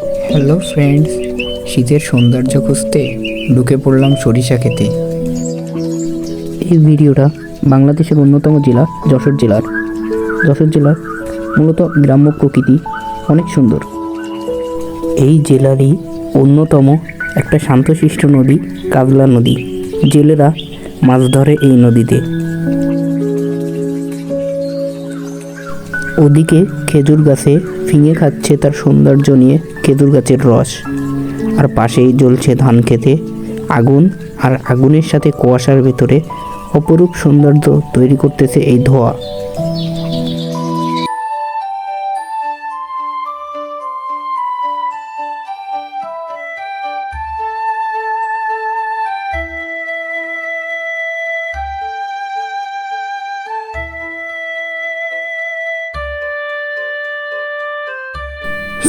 Hello friends শীতের সৌন্দর্য খুঁজতে ঢুকে পড়লাম সরিষা খেতে। এই ভিডিওটা বাংলাদেশের অন্যতম জেলা, যশোর জেলার। যশোর জেলার মূলত গ্রাম্য প্রকৃতি অনেক সুন্দর। এই জেলারই অন্যতম একটা শান্তশিষ্ট নদী, কাজলা নদী। জেলেরা মাছ ধরে এই নদীতে। ওদিকে খেজুর গাছে ফিঙে খাচ্ছে তার সৌন্দর্য নিয়ে খেজুর গাছের রস। আর পাশেই জ্বলছে ধান খেতে। আগুন আর আগুনের সাথে কুয়াশার ভেতরে অপরূপ সৌন্দর্য তৈরি করতেছে এই ধোয়া।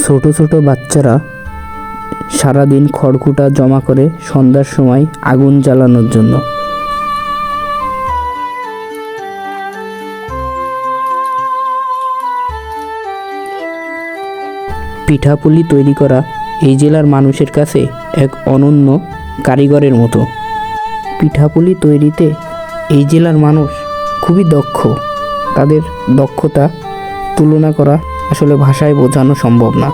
ছোট ছোট বাচ্চারা সারাদিন খড়কুটা জমা করে সন্ধ্যার সময় আগুন জ্বালানোর জন্য। পিঠাপুলি তৈরি করা এই জেলার মানুষের কাছে এক অনন্য কারিগরের মতো। পিঠাপুলি তৈরিতে এই জেলার মানুষ খুবই দক্ষ। তাদের দক্ষতা তুলনা করা আসলে ভাষায় বোঝানো সম্ভব না।